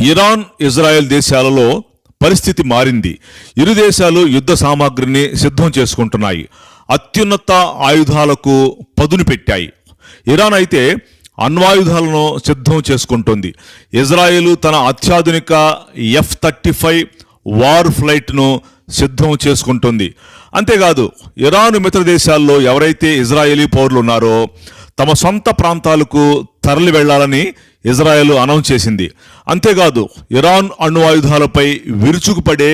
Iran Israel దేశాలలో పరిస్థితి మారింది. ఇరు దేశాలు యుద్ధ సామాగ్రిని సిద్ధం చేసుకుంటున్నాయి. అత్యున్నత ఆయుధాలకు పదును పెట్టాయి. ఇరాన్ అయితే అణ్వాయుధాలను సిద్ధం చేసుకుంటుంది. ఇజ్రాయెల్ తన అత్యాధునిక ఎఫ్ థర్టీ ఫైవ్ వార్ ఫ్లైట్ను సిద్ధం చేసుకుంటుంది. అంతేకాదు ఇరాన్ మిత్ర దేశాల్లో ఎవరైతే ఇజ్రాయేలీ పౌరులు ఉన్నారో తమ సొంత ప్రాంతాలకు తరలి వెళ్ళాలని ఇజ్రాయెల్ అనౌన్స్ చేసింది. అంతేకాదు ఇరాన్ అణ్వాయుధాలపై విరుచుకుపడే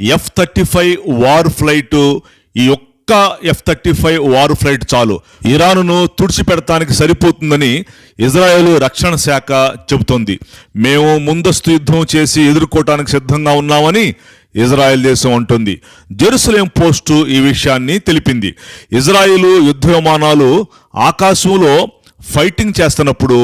F thirty five war flight ఈ ఒక్క F thirty five war flight చాలు. ఇరాన్ను తుడిచిపెడతానికి సరిపోతుందని ఇజ్రాయెల్ రక్షణ శాఖ చెబుతోంది. మేము ముందస్తు యుద్ధం చేసి ఎదుర్కోవటానికి సిద్ధంగా ఉన్నామని ఇజ్రాయెల్ దేశం అంటుంది. జెరూసలేం పోస్టు ఈ విషయాన్ని తెలిపింది. ఇజ్రాయిల్ యుద్ధ విమానాలు ఆకాశంలో ఫైటింగ్ చేస్తున్నప్పుడు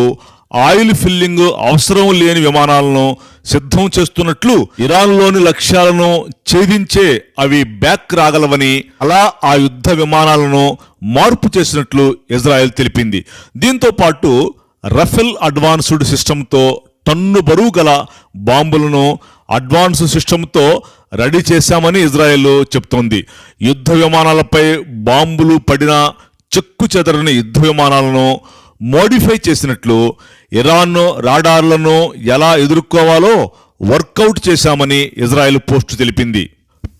ఆయిల్ ఫిల్లింగ్ అవసరం లేని విమానాలను సిద్ధం చేస్తున్నట్లు ఇరాన్లోని లక్ష్యాలను ఛేదించే అవి బ్యాక్ రాగలవని అలా ఆ యుద్ధ విమానాలను మార్పు చేసినట్లు ఇజ్రాయెల్ తెలిపింది. దీంతో పాటు రఫెల్ అడ్వాన్స్డ్ సిస్టంతో టన్ను బరువు గల బాంబులను అడ్వాన్స్ సిస్టంతో రెడీ చేశామని ఇజ్రాయెల్ చెప్తోంది. యుద్ధ విమానాలపై బాంబులు పడిన చెక్కు చెదరని యుద్ధ విమానాలను మోడిఫై చేసినట్లు ఇరాన్ రాడార్లను ఎలా ఎదుర్కోవాలో వర్కౌట్ చేశామని ఇజ్రాయెల్ పోస్టు తెలిపింది.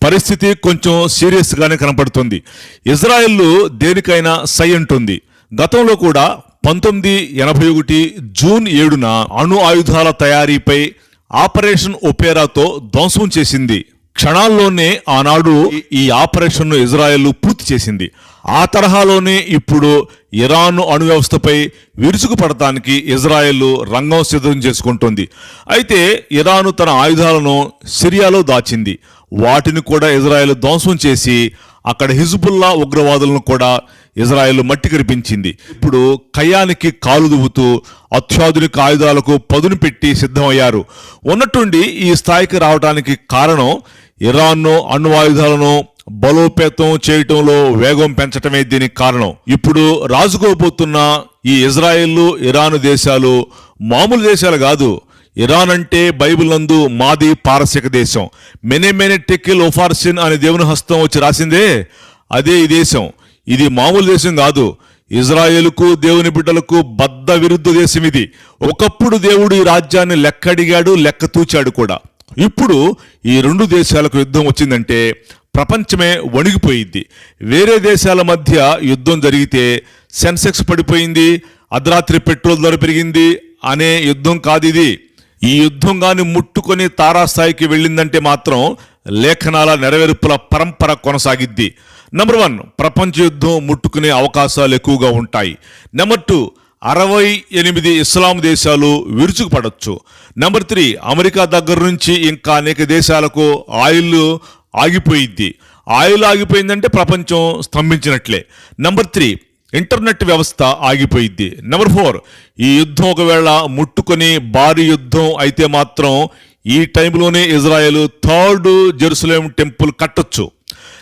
పరిస్థితి కొంచెం సీరియస్గానే కనపడుతుంది. ఇజ్రాయెల్ దేనికైనా సై అంటుంది. గతంలో కూడా పంతొమ్మిది ఎనభై ఒకటి జూన్ ఏడున అణు ఆయుధాల తయారీపై ఆపరేషన్ ఒపేరాతో ధ్వంసం చేసింది. క్షణాల్లోనే ఆనాడు ఈ ఆపరేషన్ను ఇజ్రాయెల్ పూర్తి చేసింది. ఆ తరహాలోనే ఇప్పుడు ఇరాన్ అణు వ్యవస్థపై విరుచుకుపడటానికి ఇజ్రాయెల్ రంగం సిద్ధం చేసుకుంటుంది. అయితే ఇరాన్ తన ఆయుధాలను సిరియాలో దాచింది. వాటిని కూడా ఇజ్రాయెల్ ధ్వంసం చేసి అక్కడ హిజ్బుల్లా ఉగ్రవాదులను కూడా ఇజ్రాయెల్ మట్టి కనిపించింది ఇప్పుడు కయ్యానికి కాలు దువ్వుతూ అత్యాధునిక ఆయుధాలకు పదును పెట్టి సిద్ధమయ్యారు. ఉన్నట్టుండి ఈ స్థాయికి రావడానికి కారణం ఇరాన్ను అణ్వాయుధాలను బలోపేతం చేయటంలో వేగం పెంచటమే దీనికి కారణం. ఇప్పుడు రాజుకోబోతున్న ఈ ఇజ్రాయెల్ ఇరాన్ దేశాలు మామూలు దేశాలు కాదు. ఇరాన్ అంటే బైబిల్ నందు మాది పారసిక దేశం. మెనే మెనే టెక్కిల్ ఒఫార్సిన్ అనే దేవుని హస్తం వచ్చి రాసిందే అదే ఈ దేశం. ఇది మామూలు దేశం కాదు. ఇజ్రాయేలుకు దేవుని బిడ్డలకు బద్ద విరుద్ధ దేశం ఇది. ఒకప్పుడు దేవుడు ఈ రాజ్యాన్ని లెక్కడిగాడు లెక్క తూచాడు కూడా. ఇప్పుడు ఈ రెండు దేశాలకు యుద్ధం వచ్చిందంటే ప్రపంచమే వణిగిపోయింది. వేరే దేశాల మధ్య యుద్ధం జరిగితే సెన్సెక్స్ పడిపోయింది అర్ధరాత్రి పెట్రోల్ ధర పెరిగింది అనే యుద్ధం కాదు ఇది. ఈ యుద్ధం కానీ ముట్టుకొని తారాస్థాయికి వెళ్ళిందంటే మాత్రం లేఖనాల నెరవేర్పుల పరంపర కొనసాగిద్ది. నెంబర్ వన్ ప్రపంచ యుద్ధం ముట్టుకునే అవకాశాలు ఎక్కువగా ఉంటాయి. నెంబర్ టూ అరవై ఎనిమిది ఇస్లాం దేశాలు విరుచుకుపడవచ్చు నెంబర్ త్రీ అమెరికా దగ్గర నుంచి ఇంకా అనేక దేశాలకు ఆయిల్ ఆగిపోయిద్ది. ఆయిల్ ఆగిపోయిందంటే ప్రపంచం స్తంభించినట్లే. నెంబర్ త్రీ ఇంటర్నెట్ వ్యవస్థ ఆగిపోయిద్ది. నెంబర్ ఫోర్ ఈ యుద్ధం ఒకవేళ ముట్టుకొని భారీ యుద్ధం అయితే మాత్రం ఈ టైంలోనే ఇజ్రాయెల్ థర్డ్ జెరూసలేం టెంపుల్ కట్టొచ్చు.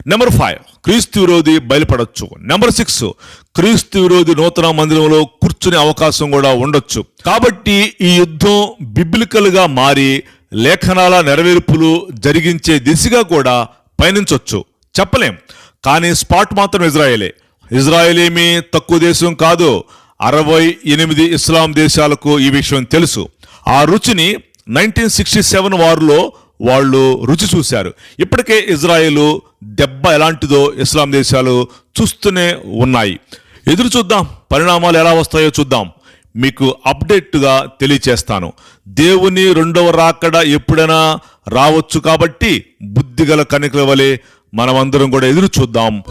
నెంబర్ ఫైవ్ క్రీస్తు విరోధి బయలుపడొచ్చు. నెంబర్ సిక్స్ క్రీస్తు విరోధి నూతన మందిరంలో కూర్చునే అవకాశం కూడా ఉండొచ్చు. కాబట్టి ఈ యుద్ధం బిబ్లికల్గా మారి లేఖనాల నెరవేర్పులు జరిగించే దిశగా కూడా పయనించవచ్చు చెప్పలేం. కానీ స్పాట్ మాత్రం ఇజ్రాయేలే. ఇజ్రాయెల్ ఏమీ తక్కువ దేశం కాదు. అరవై ఎనిమిది ఇస్లాం దేశాలకు ఈ విషయం తెలుసు. ఆ రుచిని నైన్టీన్ సిక్స్టీ సెవెన్ వారులో వాళ్ళు రుచి చూశారు. ఇప్పటికే ఇజ్రాయెల్ దెబ్బ ఎలాంటిదో ఇస్లాం దేశాలు చూస్తూనే ఉన్నాయి. ఎదురు చూద్దాం పరిణామాలు ఎలా వస్తాయో చూద్దాం. మీకు అప్డేట్గా తెలియచేస్తాను. దేవుని రెండవ రాకడ ఎప్పుడైనా రావచ్చు కాబట్టి బుద్ధిగల కనికల వలె మనమందరం కూడా ఎదురు చూద్దాం.